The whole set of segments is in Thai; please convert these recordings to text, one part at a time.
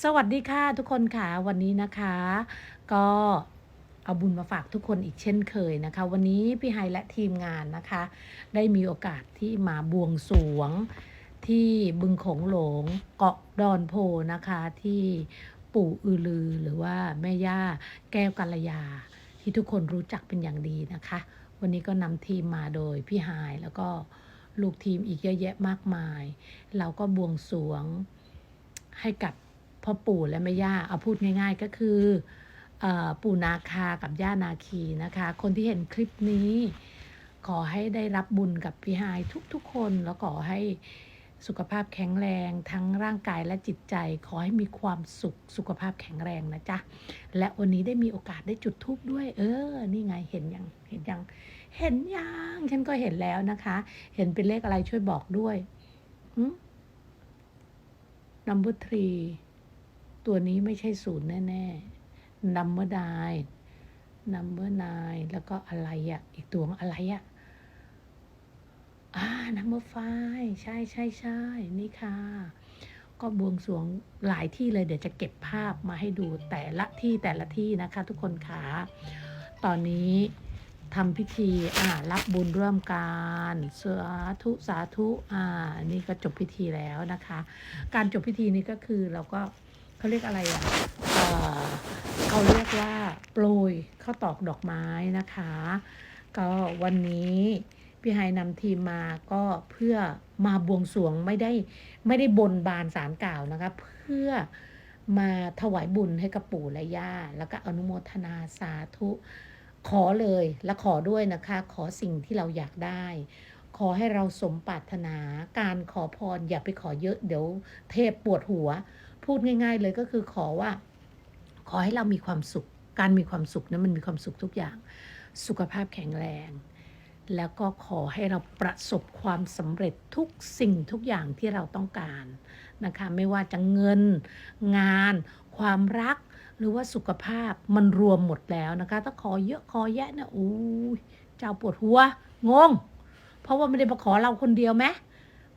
สวัสดีค่ะทุกคนค่ะวันนี้นะคะ ก็เอาบุญมาฝากทุกคนอีกเช่นเคยนะคะ วันนี้พี่ไฮและทีมงานนะคะ ได้มีโอกาสที่มาบวงสรวงที่บึงโขงหลงเกาะดอนโพนะคะที่ปู่อือลือหรือว่าแม่ย่าแก้วกัลยา ที่ทุกคนรู้จักเป็นอย่างดีนะคะ วันนี้ก็นำทีมมาโดยพี่ไฮแล้วก็ลูกทีมอีกเยอะแยะมากมาย เราก็บวงสรวงให้กับ พ่อปู่และแม่ย่าเอาพูดง่าย ๆ ก็คืออปู่นาคากับย่านาคีนะคะ คนที่เห็นคลิปนี้ ขอให้ได้รับบุญกับพี่ไฮายทุกๆ คนแล้วขอให้สุขภาพแข็งแรง ทั้งร่างกายและจิตใจ ขอให้มีความสุขสุขภาพแข็งแรงนะจ๊ะ และวันนี้ได้มีโอกาสได้จุดธูปด้วย เออ นี่ไงเห็นยังเห็นยังเห็นยังฉันก็เห็นแล้วนะคะ เห็นเป็นเลขอะไรช่วยบอกด้วยอืม number three ตัวนี้ไม่ใช่ศูนย์แน่ๆ number nine number nine แล้วก็อะไรอะ่ะ อีกตัวอะไรอะ่ะอ่า number five ใช่ใช่ใช่นี่ค่ะ ก็บวงสวงหลายที่เลยเดี๋ยวจะเก็บภาพมาให้ดูแต่ละที่แต่ละที่นะคะทุกคนค่ะตอนนี้ทำพิธีอ่ารับบุญร่วมกันสาธุสาธุอ่านี่ก็จบพิธีแล้วนะคะ การจบพิธีนี้ก็คือเราก็ เขาเรียกอะไรอะเขาเรียกว่าโปรยข้าวตอกดอกไม้นะคะ ก็วันนี้พี่ไฮนำทีมมาก็เพื่อมาบวงสรวงไม่ได้ไม่ได้บนบานสารกล่าวนะคะ เพื่อมาถวายบุญให้กับปู่และย่า แล้วก็อนุโมทนาสาธุขอเลยและขอด้วยนะคะ ขอสิ่งที่เราอยากได้ อให้เราสมปรารถนา การขอพรอย่าไปขอเยอะเดี๋ยวเทพปวดหัว พูดง่าย ๆ เลยก็คือขอว่า ขอให้เรามีความสุข การมีความสุขนั้นมันมีความสุขทุกอย่าง สุขภาพแข็งแรง แล้วก็ขอให้เราประสบความสำเร็จทุกสิ่งทุกอย่างที่เราต้องการนะคะ ไม่ว่าจะเงิน งาน ความรักหรือว่าสุขภาพมันรวมหมดแล้วนะคะ ถ้าขอเยอะขอแยะนะอู้ยเจ้าปวดหัว งง เพราะว่าไม่ได้มาขอเราคนเดียวไหม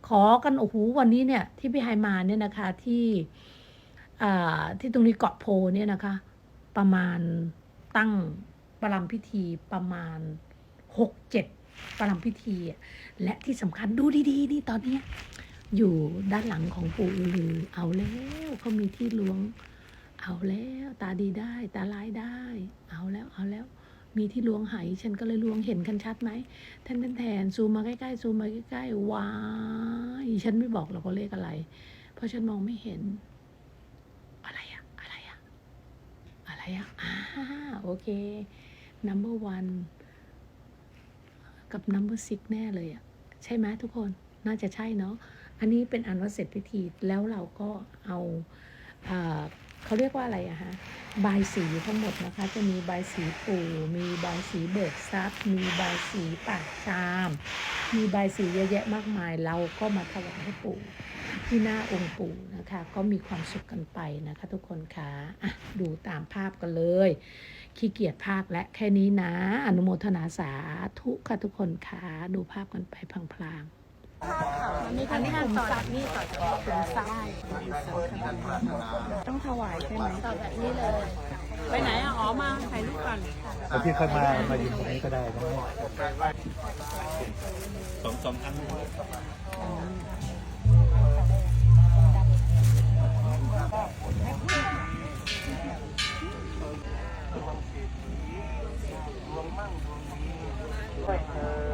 ขอกันโอ้โหวันนี้เนี่ย ที่พี่ไฮมาเนี่ยนะคะที่ที่ตรงนี้เกาะโพเนี่ยนะคะ ประมาณตั้งประลำพิธีประมาณหกเจ็ดประลำพิธี และที่สำคัญดูดีๆนี่ตอนนี้อยู่ด้านหลังของปู่อือลือเอาแล้วเขามีที่ล้วง เอาแล้ว ตาดีได้ ตาลายได้ เอาแล้วเอาแล้ว มีที่ล้วงไหฉันก็เลยล้วงเห็นกันชัดไหมแทนแทนแทนซูมมาใกล้ๆซูมมาใกล้ๆว้ายฉันไม่บอกหรอกว่าเลขอะไร เพราะฉันมองไม่เห็น อะไรอะอะไรอะอะไรอะอ่าโอเค number one กับ number six แน่เลยอะใช่ไหมทุกคนน่าจะใช่เนาะอันนี้เป็นอันว่าเสร็จพิธีแล้วเราก็เอาอ่า เขาเรียกว่าอะไรอะฮะบายสีทั้งหมดนะคะ จะมีบายสีปู่ มีบายสีเบิกทรัพย์ มีบายสีปากชาม มีบายสีเยอะแยะมากมาย เราก็มาถวายให้ปู่ที่หน้าองค์ปู่นะคะ ก็มีความสุขกันไปนะคะทุกคนคะอะดูตามภาพกันเลยขี้เกียจภาคและแค่นี้นะ อนุโมทนาสาธุค่ะทุกคนคะดูภาพกันไปพลางๆ อันนี้อันนี้ขุมทรัพย์นี่ต่อจากขุมทรัพย์ต้องถวายใช่ไหมต่อจากนี้เลย ไปไหนอะอ๋อมาถ่ายรูปก่อนแล้วพี่ค่อยมา มายืนตรงนี้ก็ได้นะสองสองครั้งถ